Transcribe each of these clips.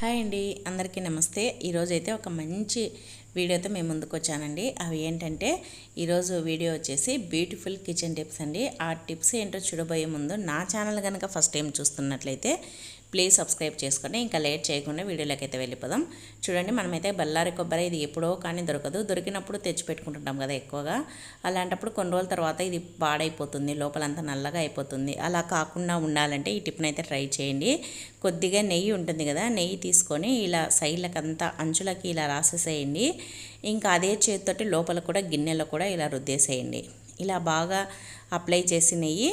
Hi అండి అందరికీ నమస్తే. ఈరోజు అయితే ఒక మంచి వీడియోతో మేము ముందుకు వచ్చానండి. అవి ఏంటంటే ఈరోజు వీడియో వచ్చేసి బ్యూటిఫుల్ కిచెన్ టిప్స్ అండి. ఆ టిప్స్ ఏంటో చూడబోయే ముందు నా ఛానల్ కనుక ఫస్ట్ టైం చూస్తున్నట్లయితే ప్లీజ్ సబ్స్క్రైబ్ చేసుకోండి ఇంకా లేట్ చేయకుండా వీడియోలోకి అయితే వెళ్ళిపోదాం. చూడండి మనమైతే బల్లారి కొబ్బరి ఇది ఎప్పుడో కానీ దొరకదు. దొరికినప్పుడు తెచ్చిపెట్టుకుంటుంటాం కదా ఎక్కువగా. అలాంటప్పుడు కొన్ని రోజుల తర్వాత ఇది పాడైపోతుంది లోపలంతా నల్లగా అయిపోతుంది. అలా కాకుండా ఉండాలంటే ఈ టిప్ని అయితే ట్రై చేయండి. కొద్దిగా నెయ్యి ఉంటుంది కదా నెయ్యి తీసుకొని ఇలా సైడ్లకంతా అంచులకి ఇలా రాసేసేయండి. ఇంకా అదే చేతితోటి లోపల కూడా గిన్నెలో కూడా ఇలా రుద్దేసేయండి. ఇలా బాగా అప్లై చేసి నెయ్యి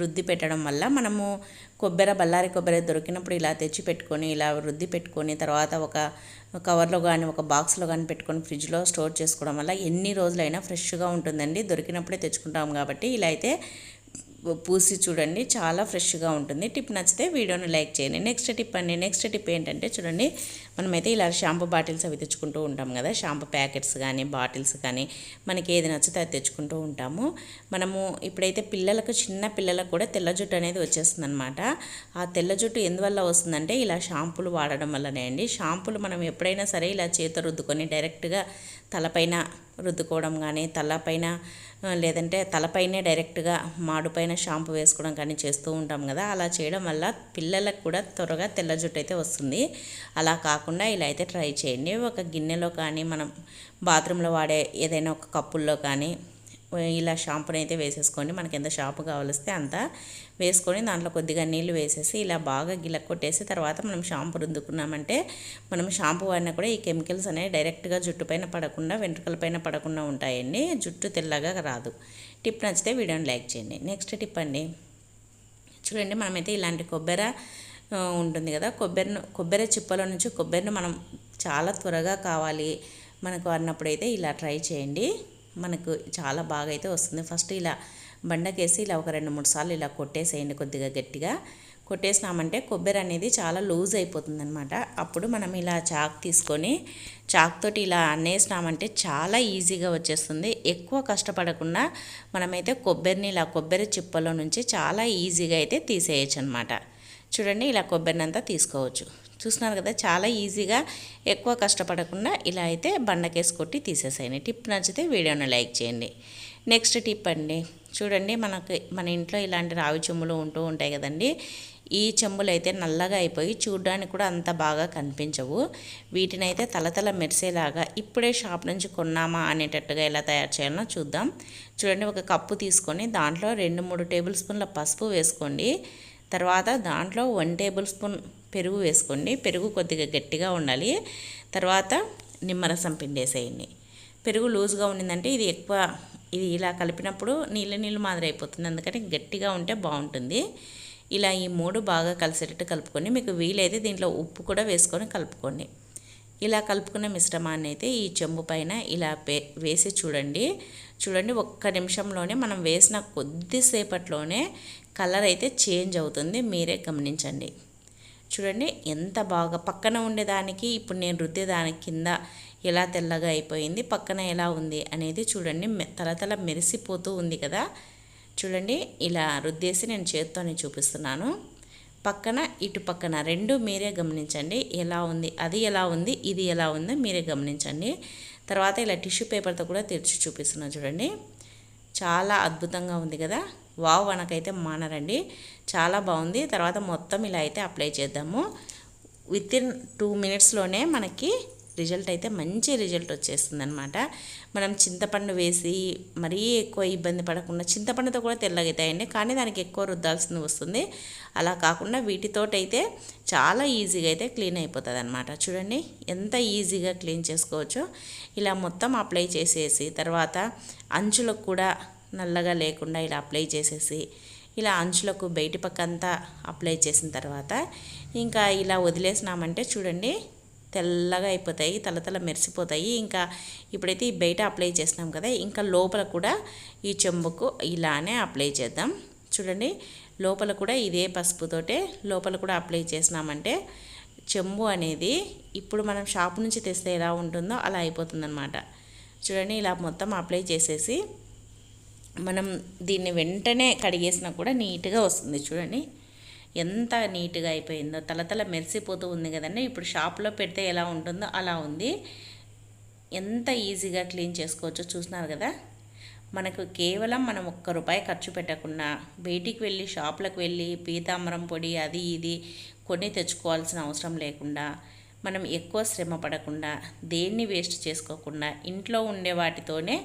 రుద్ది పెట్టడం వల్ల మనము కొబ్బరి బల్లారి కొబ్బరి దొరికినప్పుడు ఇలా తెచ్చి పెట్టుకొని ఇలా రుద్ది పెట్టుకొని తర్వాత ఒక కవర్లో కానీ ఒక బాక్స్లో కానీ పెట్టుకొని ఫ్రిడ్జ్లో స్టోర్ చేసుకోవడం వల్ల ఎన్ని రోజులైనా ఫ్రెష్గా ఉంటుందండి. దొరికినప్పుడే తెచ్చుకుంటాం కాబట్టి ఇలా అయితే పూసి చూడండి చాలా ఫ్రెష్గా ఉంటుంది. టిప్ నచ్చితే వీడియోని లైక్ చేయండి. నెక్స్ట్ టిప్ అండి. నెక్స్ట్ టిప్ ఏంటంటే చూడండి మనమైతే ఇలా షాంపూ బాటిల్స్ అవి తెచ్చుకుంటూ ఉంటాం కదా. షాంపూ ప్యాకెట్స్ కానీ బాటిల్స్ కానీ మనకి ఏది నచ్చితే అది తెచ్చుకుంటూ ఉంటాము. మనము ఇప్పుడైతే పిల్లలకు చిన్న పిల్లలకు కూడా తెల్ల జుట్టు అనేది వచ్చేస్తుంది అనమాట ఆ తెల్ల జుట్టు ఎందువల్ల వస్తుందంటే ఇలా షాంపూలు వాడడం వల్లనే అండి. షాంపూలు మనం ఎప్పుడైనా సరే ఇలా చేత రుద్దుకొని డైరెక్ట్గా తలపైన రుద్దుకోవడం కానీ తలపైన లేదంటే తలపైనే డైరెక్ట్గా మాడుపైన షాంపూ వేసుకోవడం కానీ చేస్తూ ఉంటాం కదా. అలా చేయడం వల్ల పిల్లలకు కూడా త్వరగా తెల్ల జుట్టు అయితే వస్తుంది. అలా కాకుండా కాకుండా ఇలా అయితే ట్రై చేయండి. ఒక గిన్నెలో కానీ మనం బాత్రూంలో వాడే ఏదైనా ఒక కప్పుల్లో కానీ ఇలా షాంపూని అయితే వేసేసుకోండి. మనకి ఎంత షాంపూ కావలిస్తే అంత వేసుకొని దాంట్లో కొద్దిగా నీళ్ళు వేసేసి ఇలా బాగా గిలక్ కొట్టేసి తర్వాత మనం షాంపూ రుద్దుకున్నామంటే మనం షాంపూ వాడినా కూడా ఈ కెమికల్స్ అనేవి డైరెక్ట్గా జుట్టు పైన పడకుండా వెంట్రుకల పైన పడకుండా ఉంటాయండి. జుట్టు తెల్లగా రాదు. టిప్ నచ్చితే వీడియోని లైక్ చేయండి. నెక్స్ట్ టిప్ అండి. చూడండి మనమైతే ఇలాంటి కొబ్బరి ఉంటుంది కదా. కొబ్బరిని కొబ్బరి చిప్పల నుంచి కొబ్బరిని మనం చాలా త్వరగా కావాలి మనకు అన్నప్పుడైతే ఇలా ట్రై చేయండి. మనకు చాలా బాగా అయితే వస్తుంది. ఫస్ట్ ఇలా బండకేసి ఇలా ఒక రెండు మూడు సార్లు ఇలా కొట్టేసేయండి కొద్దిగా గట్టిగా. కొట్టేసినామంటే కొబ్బరి అనేది చాలా లూజ్ అయిపోతుంది అనమాట అప్పుడు మనం ఇలా చాక్ తీసుకొని చాక్ తోటి ఇలా అన్నేసినామంటే చాలా ఈజీగా వచ్చేస్తుంది. ఎక్కువ కష్టపడకుండా మనమైతే కొబ్బరిని ఇలా కొబ్బరి చిప్పలో నుంచి చాలా ఈజీగా అయితే తీసేయచ్చు అనమాట చూడండి ఇలా కొబ్బరినంతా తీసుకోవచ్చు. చూస్తున్నారు కదా చాలా ఈజీగా ఎక్కువ కష్టపడకుండా ఇలా అయితే బండకేసి కొట్టి తీసేసేయండి. టిప్ నచ్చితే వీడియోని లైక్ చేయండి. నెక్స్ట్ టిప్ అండి. చూడండి మనకి మన ఇంట్లో ఇలాంటి రావి చెంబులు ఉంటూ ఉంటాయి కదండి. ఈ చెంబులు అయితే నల్లగా అయిపోయి చూడడానికి కూడా అంత బాగా కనిపించవు. వీటిని అయితే తలతల మెరిసేలాగా ఇప్పుడే షాప్ నుంచి కొన్నామా అనేటట్టుగా ఎలా తయారు చేయాలో చూద్దాం. చూడండి ఒక కప్పు తీసుకొని దాంట్లో రెండు మూడు టేబుల్ స్పూన్ల పసుపు వేసుకోండి. తర్వాత దాంట్లో వన్ టేబుల్ స్పూన్ పెరుగు వేసుకోండి. పెరుగు కొద్దిగా గట్టిగా ఉండాలి. తర్వాత నిమ్మరసం పిండేసేయండి. పెరుగు లూజ్గా ఉండిందంటే ఇది ఎక్కువ ఇది ఇలా కలిపినప్పుడు నీళ్ళు నీళ్ళు మాదిరి అయిపోతుంది అందుకని గట్టిగా ఉంటే బాగుంటుంది. ఇలా ఈ మూడు బాగా కలిసేటట్టు కలుపుకొని మీకు వీలైతే దీంట్లో ఉప్పు కూడా వేసుకొని కలుపుకోండి. ఇలా కలుపుకున్న మిశ్రమాన్ని అయితే ఈ చెంబు పైన ఇలా వేసి చూడండి. చూడండి ఒక్క నిమిషంలోనే మనం వేసిన కొద్దిసేపట్లోనే కలర్ అయితే చేంజ్ అవుతుంది. మీరే గమనించండి. చూడండి ఎంత బాగా పక్కన ఉండేదానికి ఇప్పుడు నేను రుద్దేదానికి కింద ఎలా తెల్లగా అయిపోయింది పక్కన ఎలా ఉంది అనేది చూడండి. తలతల మెరిసిపోతూ ఉంది కదా. చూడండి ఇలా రుద్దేసి నేను చేత్తోనే చూపిస్తున్నాను. పక్కన ఇటు పక్కన రెండు మీరే గమనించండి. ఎలా ఉంది అది ఎలా ఉంది ఇది ఎలా ఉందో మీరే గమనించండి. తర్వాత ఇలా టిష్యూ పేపర్తో కూడా తెరిచి చూపిస్తున్నాను చూడండి. చాలా అద్భుతంగా ఉంది కదా. వావ్ మనకైతే మానరండి. చాలా బాగుంది. తర్వాత మొత్తం ఇలా అయితే అప్లై చేద్దాము. విత్ ఇన్ టూ మినిట్స్లోనే మనకి రిజల్ట్ అయితే మంచి రిజల్ట్ వచ్చేస్తుంది అనమాట మనం చింతపండు వేసి మరీ ఎక్కువ ఇబ్బంది పడకుండా చింతపండుతో కూడా తెల్లగవుతాయండి కానీ దానికి ఎక్కువ రుద్దాల్సింది వస్తుంది. అలా కాకుండా వీటితోటైతే చాలా ఈజీగా అయితే క్లీన్ అయిపోతుంది అనమాట చూడండి ఎంత ఈజీగా క్లీన్ చేసుకోవచ్చో. ఇలా మొత్తం అప్లై చేసేసి తర్వాత అంచులకు కూడా నల్లగా లేకుండా ఇలా అప్లై చేసేసి ఇలా అంచులకు బయటి పక్క అంతా అప్లై చేసిన తర్వాత ఇంకా ఇలా వదిలేసినామంటే చూడండి తెల్లగా అయిపోతాయి తలతల మెరిసిపోతాయి. ఇంకా ఇప్పుడైతే ఈ బయట అప్లై చేసినాం కదా ఇంకా లోపల కూడా ఈ చెంబుకు ఇలానే అప్లై చేద్దాం. చూడండి లోపల కూడా ఇదే పసుపుతోటే లోపల కూడా అప్లై చేసినామంటే చెంబు అనేది ఇప్పుడు మనం షాప్ నుంచి తెస్తే ఎలా ఉంటుందో అలా అయిపోతుందన్నమాట. చూడండి ఇలా మొత్తం అప్లై చేసేసి మనం దీన్ని వెంటనే కడిగేసినా కూడా నీట్గా వస్తుంది. చూడండి. ఎంత నీట్గా అయిపోయిందో. తలతల మెరిసిపోతూ ఉంది కదండి. ఇప్పుడు షాప్లో పెడితే ఎలా ఉంటుందో అలా ఉంది. ఎంత ఈజీగా క్లీన్ చేసుకోవచ్చో చూసినారు కదా. మనకు కేవలం మనం ఒక్క రూపాయి ఖర్చు పెట్టకుండా బయటికి వెళ్ళి షాపులకు వెళ్ళి పీతాంబరం పొడి అది ఇది కొన్ని తెచ్చుకోవాల్సిన అవసరం లేకుండా మనం ఎక్కువ శ్రమ పడకుండా దేన్ని వేస్ట్ చేసుకోకుండా ఇంట్లో ఉండే వాటితోనే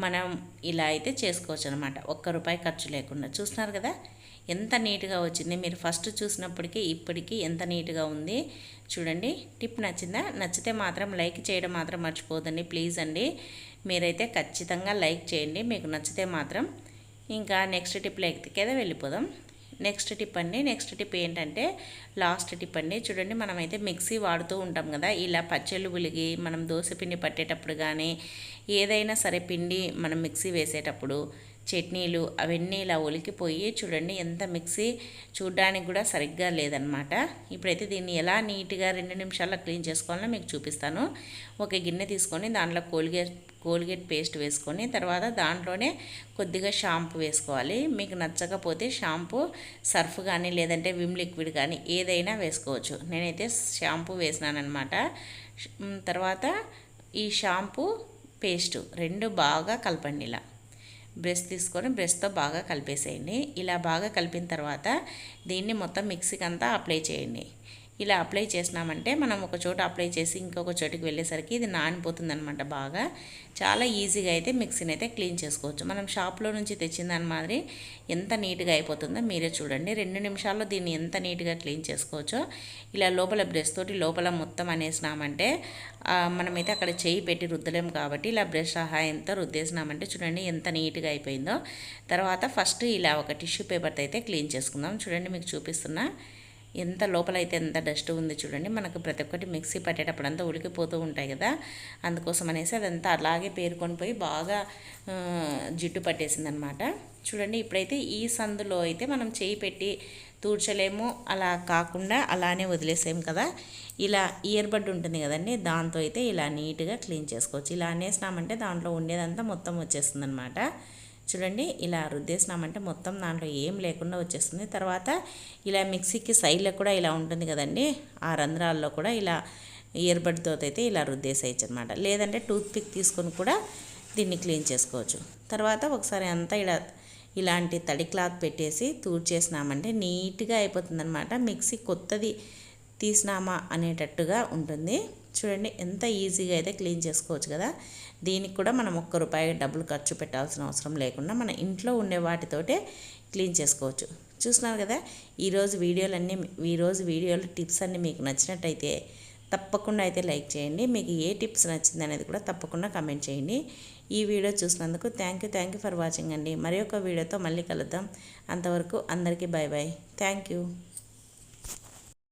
మనం ఇలా అయితే చేసుకోవచ్చు అనమాట ఒక్క రూపాయి ఖర్చు లేకుండా. చూస్తున్నారు కదా? ఎంత నీట్గా వచ్చింది. మీరు ఫస్ట్ చూసినప్పటికీ ఇప్పటికీ ఎంత నీట్గా ఉంది. చూడండి. టిప్ నచ్చిందా? నచ్చితే మాత్రం లైక్ చేయడం మాత్రం మర్చిపోదండి ప్లీజ్ అండి. మీరైతే ఖచ్చితంగా లైక్ చేయండి. మీకు నచ్చితే మాత్రం. ఇంకా నెక్స్ట్ టిప్ లైక్ కదా వెళ్ళిపోదాం. నెక్స్ట్ టిప్ అండి. నెక్స్ట్ టిప్ ఏంటంటే లాస్ట్ టిప్ అండి. చూడండి మనమైతే మిక్సీ వాడుతూ ఉంటాం కదా. ఇలా పచ్చళ్ళు ఉలిగి మనం దోశ పిండి పట్టేటప్పుడు కానీ ఏదైనా సరే పిండి మనం మిక్సీ వేసేటప్పుడు చట్నీలు అవన్నీ ఇలా ఒలికిపోయి చూడండి ఎంత మిక్సీ చూడడానికి కూడా సరిగ్గా లేదనమాట. ఇప్పుడైతే దీన్ని ఎలా నీట్గా రెండు నిమిషాల్లో క్లీన్ చేసుకోవాలో మీకు చూపిస్తాను. ఒక గిన్నె తీసుకొని దాంట్లో కోల్గేట్ కోల్గేట్ పేస్ట్ వేసుకొని తర్వాత దాంట్లోనే కొద్దిగా షాంపూ వేసుకోవాలి. మీకు నచ్చకపోతే షాంపూ సర్ఫ్ కానీ లేదంటే విమ్ లిక్విడ్ కానీ ఏదైనా వేసుకోవచ్చు. నేనైతే షాంపూ వేసినానమాట తర్వాత ఈ షాంపూ పేస్ట్ రెండు బాగా కలపండి ఇలా. బ్రష్ తీసుకొని బ్రష్తో బాగా కలిపేసేయండి. ఇలా బాగా కలిపిన తర్వాత దీన్ని మొత్తం మిక్సీకి అంతా అప్లై చేయండి. ఇలా అప్లై చేసినామంటే మనం ఒక చోట అప్లై చేసి ఇంకొక చోటుకి వెళ్ళేసరికి ఇది నానిపోతుంది అనమాట బాగా. చాలా ఈజీగా అయితే మిక్సీని అయితే క్లీన్ చేసుకోవచ్చు. మనం షాప్లో నుంచి తెచ్చిన దాని మాదిరి ఎంత నీట్గా అయిపోతుందో మీరే చూడండి. రెండు నిమిషాల్లో దీన్ని ఎంత నీట్గా క్లీన్ చేసుకోవచ్చో ఇలా లోపల బ్రష్ తోటి లోపల మొత్తం అనేసినామంటే మనమైతే అక్కడ చేయి పెట్టి రుద్దలేము కాబట్టి ఇలా బ్రష్ సహాయంతో రుద్దేసినామంటే చూడండి ఎంత నీట్గా అయిపోయిందో. తర్వాత ఫస్ట్ ఇలా ఒక టిష్యూ పేపర్తో అయితే క్లీన్ చేసుకుందాం. చూడండి మీకు చూపిస్తున్నా. ఎంత లోపలైతే ఎంత డస్ట్ ఉంది చూడండి మనకు ప్రతి ఒక్కటి మిక్సీ పట్టేటప్పుడు అంతా ఉడికిపోతూ ఉంటాయి కదా. అందుకోసం అనేసి అదంతా అలాగే పేరుకొని పోయి బాగా జిడ్డు పట్టేసింది అనమాట చూడండి ఇప్పుడైతే ఈ సందులో అయితే మనం చేయి పెట్టి తూడ్చలేము అలా కాకుండా అలానే వదిలేసాము కదా. ఇలా ఇయర్బడ్ ఉంటుంది కదండి దాంతో అయితే ఇలా నీట్గా క్లీన్ చేసుకోవచ్చు. ఇలా అనేసినామంటే దాంట్లో ఉండేదంతా మొత్తం వచ్చేస్తుంది అనమాట చూడండి ఇలా రుద్దేసినామంటే మొత్తం దాంట్లో ఏం లేకుండా వచ్చేస్తుంది. తర్వాత ఇలా మిక్సీకి సైడ్లో కూడా ఇలా ఉంటుంది కదండి ఆ రంధ్రాల్లో కూడా ఇలా ఇయర్బడ్తో అయితే ఇలా రుద్దేసేయచ్చు అనమాట లేదంటే టూత్పిక్ తీసుకొని కూడా దీన్ని క్లీన్ చేసుకోవచ్చు. తర్వాత ఒకసారి అంతా ఇలా ఇలాంటి తడి క్లాత్ పెట్టేసి తూడ్చేసినామంటే నీట్గా అయిపోతుంది అనమాట మిక్సీ కొత్తది తీసినామా అనేటట్టుగా ఉంటుంది. చూడండి ఎంత ఈజీగా అయితే క్లీన్ చేసుకోవచ్చు కదా. దీనికి కూడా మనం ఒక్క రూపాయి డబ్బులు ఖర్చు పెట్టాల్సిన అవసరం లేకుండా మన ఇంట్లో ఉండే వాటితోటే క్లీన్ చేసుకోవచ్చు. చూస్తున్నారు కదా ఈరోజు వీడియోలన్నీ ఈరోజు వీడియోలు టిప్స్ అన్నీ మీకు నచ్చినట్టయితే తప్పకుండా అయితే లైక్ చేయండి. మీకు ఏ టిప్స్ నచ్చింది అనేది కూడా తప్పకుండా కమెంట్ చేయండి. ఈ వీడియో చూసినందుకు thank you thank you for watching అండి. మరి వీడియోతో మళ్ళీ కలుద్దాం. అంతవరకు అందరికీ బాయ్ బాయ్ థ్యాంక్ యూ.